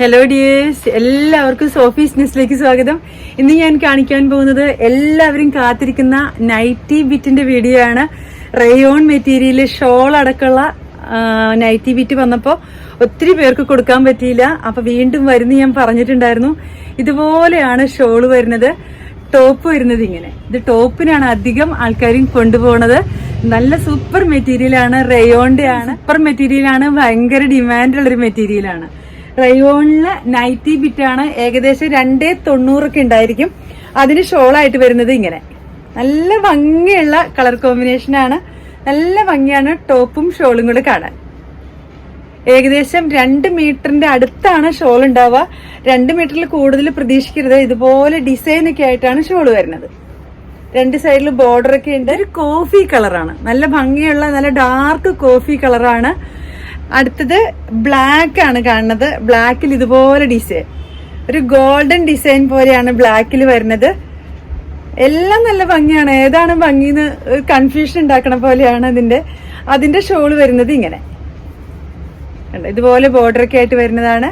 Hello dears എല്ലാവർക്കും Sophie's ബിസിനസ്സിലേക്ക് സ്വാഗതം. ഇന്ന് ഞാൻ കാണിക്കാൻ പോകുന്നത് എല്ലാവരും കാത്തിരിക്കുന്ന നൈറ്റി ബിറ്റിന്റെ വീഡിയോ ആണ്. റയോൺ മെറ്റീരിയൽ ഷോൾ അടക്കമുള്ള നൈറ്റി ബിറ്റ് വന്നപ്പോൾ ഒത്തിരി പേർക്ക് കൊടുക്കാൻ പറ്റിയില്ല. അപ്പൊ വീണ്ടും വരുന്ന ഞാൻ പറഞ്ഞിട്ടുണ്ടായിരുന്നു. ഇതുപോലെയാണ് ഷോൾ വരുന്നത്. ടോപ്പ് വരുന്നത് ഇങ്ങനെ. ഇത് ടോപ്പിനാണ് അധികം ആൾക്കാരും കൊണ്ടുപോകുന്നത് നല്ല സൂപ്പർ മെറ്റീരിയൽ ആണ്. റയോണിന്റെ ആണ്. സൂപ്പർ മെറ്റീരിയൽ ആണ്. ഭയങ്കര ഡിമാൻഡ് ഉള്ള ഒരു മെറ്റീരിയൽ ആണ്. റയോണിൽ നൈറ്റി ബിറ്റാണ് ഏകദേശം രണ്ടേ തൊണ്ണൂറൊക്കെ ഉണ്ടായിരിക്കും. അതിന് ഷോളായിട്ട് വരുന്നത് ഇങ്ങനെ. നല്ല ഭംഗിയുള്ള കളർ കോമ്പിനേഷനാണ് നല്ല ഭംഗിയാണ് ടോപ്പും ഷോളും കൂടെ കാണാൻ. ഏകദേശം രണ്ട് മീറ്ററിന്റെ അടുത്താണ് ഷോൾ ഉണ്ടാവുക. രണ്ട് മീറ്ററിൽ കൂടുതൽ പ്രതീക്ഷിക്കരുത്. ഇതുപോലെ ഡിസൈനൊക്കെ ആയിട്ടാണ് ഷോൾ വരുന്നത്. രണ്ട് സൈഡിൽ ബോർഡർ ഒക്കെ ഉണ്ട്. ഒരു കോഫി കളറാണ് നല്ല ഭംഗിയുള്ള നല്ല ഡാർക്ക് കോഫി കളറാണ് അടുത്തത് ബ്ലാക്ക് ആണ് കാണുന്നത്. ബ്ലാക്കിൽ ഇതുപോലെ ഡിസൈൻ ഒരു ഗോൾഡൻ ഡിസൈൻ പോലെയാണ് ബ്ലാക്കിൽ വരുന്നത്. എല്ലാം നല്ല ഭംഗിയാണ്. ഏതാണ് ഭംഗിന്ന് കൺഫ്യൂഷൻ ഉണ്ടാക്കണ പോലെയാണ് അതിന്റെ അതിന്റെ ഷോൾ വരുന്നത് ഇങ്ങനെ? ഇതുപോലെ ബോർഡർ ഒക്കെ ആയിട്ട് വരുന്നതാണ്.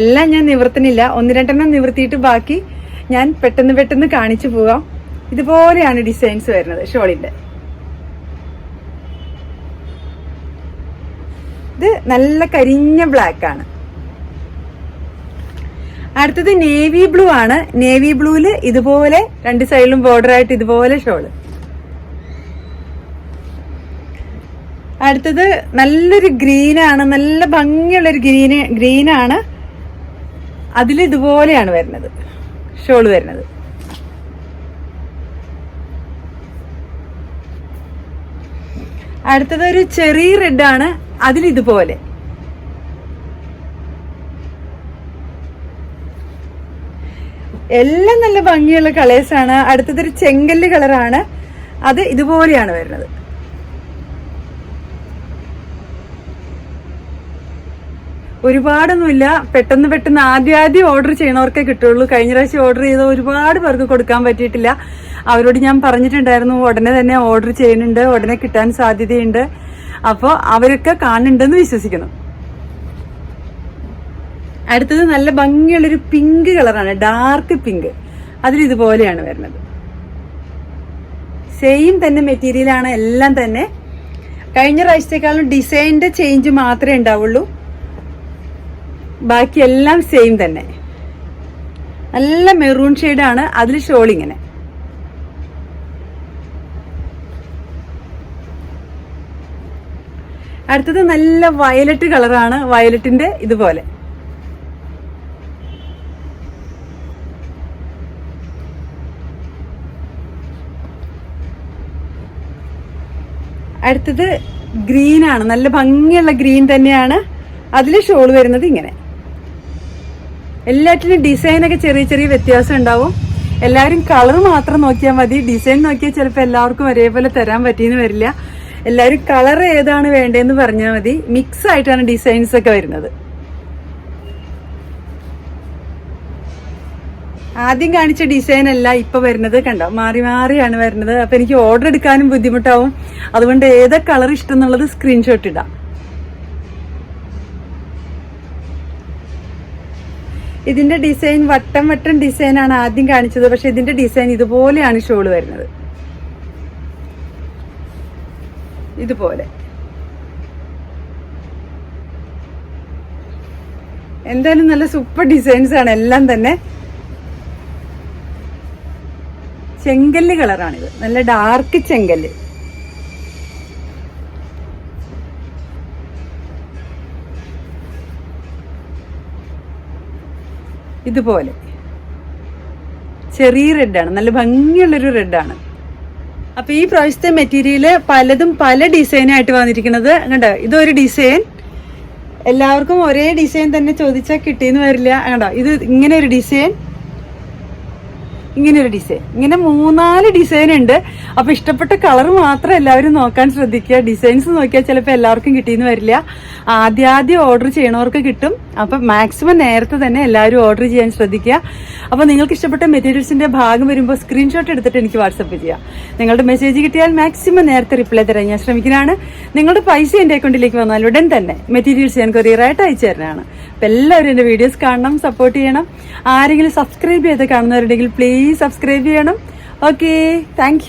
എല്ലാം ഞാൻ നിവർത്തണില്ല ഒന്ന് രണ്ടെണ്ണം നിവർത്തിയിട്ട് ബാക്കി ഞാൻ പെട്ടെന്ന് പെട്ടെന്ന് കാണിച്ചു പോവാം. ഇതുപോലെയാണ് ഡിസൈൻസ് വരുന്നത് ഷോളിന്റെ. ഇത് നല്ല കരിഞ്ഞ ബ്ലാക്ക് ആണ്. അടുത്തത് നേവി ബ്ലൂ ആണ്. നേവി ബ്ലൂവിൽ ഇതുപോലെ രണ്ട് സൈഡിലും ബോർഡർ ആയിട്ട് ഇതുപോലെ ഷോൾ അടുത്തത് നല്ലൊരു ഗ്രീൻ ആണ്. നല്ല ഭംഗിയുള്ള ഒരു ഗ്രീന് ഗ്രീൻ ആണ്. അതിൽ ഇതുപോലെയാണ് വരുന്നത്. ഷോൾ വരുന്നത്. അടുത്തത് ഒരു ചെറിയ റെഡ് ആണ്. അതിൽ ഇതുപോലെ എല്ലാം നല്ല ഭംഗിയുള്ള കളേഴ്സ് ആണ്. അടുത്തത് ഒരു ചെങ്കല്ല് കളറാണ് അത് ഇതുപോലെയാണ് വരുന്നത്. ഒരുപാടൊന്നുമില്ല. പെട്ടെന്ന് പെട്ടെന്ന് ആദ്യം ആദ്യം ഓർഡർ ചെയ്യണവർക്കേ കിട്ടുള്ളൂ. കഴിഞ്ഞ പ്രാവശ്യം ഓർഡർ ചെയ്ത ഒരുപാട് പേർക്ക് കൊടുക്കാൻ പറ്റിയിട്ടില്ല. അവരോട് ഞാൻ പറഞ്ഞിട്ടുണ്ടായിരുന്നു ഉടനെ തന്നെ ഓർഡർ ചെയ്യുന്നുണ്ട്. ഉടനെ കിട്ടാൻ സാധ്യതയുണ്ട്. അപ്പോൾ അവരൊക്കെ കാണുന്നുണ്ടെന്ന് വിശ്വസിക്കുന്നു. അടുത്തത് നല്ല ഭംഗിയുള്ളൊരു പിങ്ക് കളറാണ് ഡാർക്ക് പിങ്ക്. അതിലിതുപോലെയാണ് വരുന്നത്. സെയിം തന്നെ മെറ്റീരിയലാണ് എല്ലാം തന്നെ. കഴിഞ്ഞ പ്രാവശ്യത്തെക്കാളും ഡിസൈനിന്റെ ചേഞ്ച് മാത്രമേ ഉണ്ടാവുള്ളൂ. ബാക്കി എല്ലാം സെയിം തന്നെ. നല്ല മെറൂൺ ഷെയ്ഡാണ് അതിൽ ഷോൾ ഇങ്ങനെ. അടുത്തത് നല്ല വയലറ്റ് കളറാണ് വയലറ്റിന്റെ ഇതുപോലെ. അടുത്തത് ഗ്രീൻ ആണ്. നല്ല ഭംഗിയുള്ള ഗ്രീൻ തന്നെയാണ്. അതിൽ ഷോൾ വരുന്നത് ഇങ്ങനെ. എല്ലാറ്റിനും ഡിസൈനൊക്കെ ചെറിയ ചെറിയ വ്യത്യാസം ഉണ്ടാവും. എല്ലാവരും കളർ മാത്രം നോക്കിയാൽ മതി. ഡിസൈൻ നോക്കിയാൽ ചിലപ്പോൾ എല്ലാവർക്കും ഒരേപോലെ തരാൻ പറ്റിയെന്ന് വരില്ല. എല്ലാവരും കളർ ഏതാണ് വേണ്ടതെന്ന് പറഞ്ഞാൽ മതി. മിക്സ് ആയിട്ടാണ് ഡിസൈൻസ് ഒക്കെ വരുന്നത്. ആദ്യം കാണിച്ച ഡിസൈൻ അല്ല ഇപ്പൊ വരുന്നത് കണ്ടോ? മാറി മാറിയാണ് വരുന്നത്. അപ്പൊ എനിക്ക് ഓർഡർ എടുക്കാനും ബുദ്ധിമുട്ടാവും. അതുകൊണ്ട് ഏതാ കളർ ഇഷ്ടം എന്നുള്ളത് സ്ക്രീൻഷോട്ട് ഇടാം. ഇതിന്റെ ഡിസൈൻ വട്ടം വട്ടം ഡിസൈനാണ് ആദ്യം കാണിച്ചത്. പക്ഷെ ഇതിന്റെ ഡിസൈൻ ഇതുപോലെയാണ് ഷോൾ വരുന്നത്. ഇതുപോലെ. എന്തായാലും നല്ല സൂപ്പർ ഡിസൈൻസ് ആണ്. എല്ലാം തന്നെ ചെങ്കല്ല് കളറാണിത്. നല്ല ഡാർക്ക് ചെങ്കല്ല്. ഇതുപോലെ. ചെറിയ റെഡാണ് നല്ല ഭംഗിയുള്ളൊരു റെഡാണ് അപ്പൊ ഈ പ്രാവശ്യത്തെ മെറ്റീരിയൽ പലതും പല ഡിസൈനായിട്ട് വന്നിരിക്കുന്നത്. കണ്ടോ? ഇതൊരു ഡിസൈൻ എല്ലാവർക്കും ഒരേ ഡിസൈൻ തന്നെ ചോദിച്ചാൽ കിട്ടിയെന്ന് വരില്ല. കണ്ടോ? ഇത് ഇങ്ങനെ ഒരു ഡിസൈൻ ഇങ്ങനെ ഒരു ഡിസൈൻ ഇങ്ങനെ മൂന്നാൽ ഡിസൈൻ ഉണ്ട്. അപ്പൊ ഇഷ്ടപ്പെട്ട കളർ മാത്രം എല്ലാവരും നോക്കാൻ ശ്രദ്ധിക്കുക. ഡിസൈൻസ് നോക്കിയാൽ ചിലപ്പോൾ എല്ലാവർക്കും കിട്ടിയെന്ന് വരില്ല. ആദ്യാദ്യം ഓർഡർ ചെയ്യണവർക്ക് കിട്ടും. അപ്പൊ മാക്സിമം നേരത്തെ തന്നെ എല്ലാവരും ഓർഡർ ചെയ്യാൻ ശ്രദ്ധിക്കുക. അപ്പൊ നിങ്ങൾക്ക് ഇഷ്ടപ്പെട്ട മെറ്റീരിയൽസിന്റെ ഭാഗം വരുമ്പോൾ സ്ക്രീൻഷോട്ട് എടുത്തിട്ട് എനിക്ക് വാട്സപ്പ് ചെയ്യാം. നിങ്ങളുടെ മെസ്സേജ് കിട്ടിയാൽ മാക്സിമം നേരത്തെ റിപ്ലൈ തരാൻ ഞാൻ ശ്രമിക്കുന്നതാണ്. നിങ്ങളുടെ പൈസ എന്റെ അക്കൗണ്ടിലേക്ക് വന്നാൽ ഉടൻ തന്നെ മെറ്റീരിയൽസ് ഞാൻ കൊറിയറായിട്ട് അയച്ചു തരുന്നതാണ്. അപ്പൊ എല്ലാവരും എന്റെ വീഡിയോസ് കാണണം സപ്പോർട്ട് ചെയ്യണം. ആരെങ്കിലും സബ്സ്ക്രൈബ് ചെയ്ത് കാണുന്നവരുണ്ടെങ്കിൽ പ്ലീസ് സബ്സ്ക്രൈബ് ചെയ്യണം. Okay thank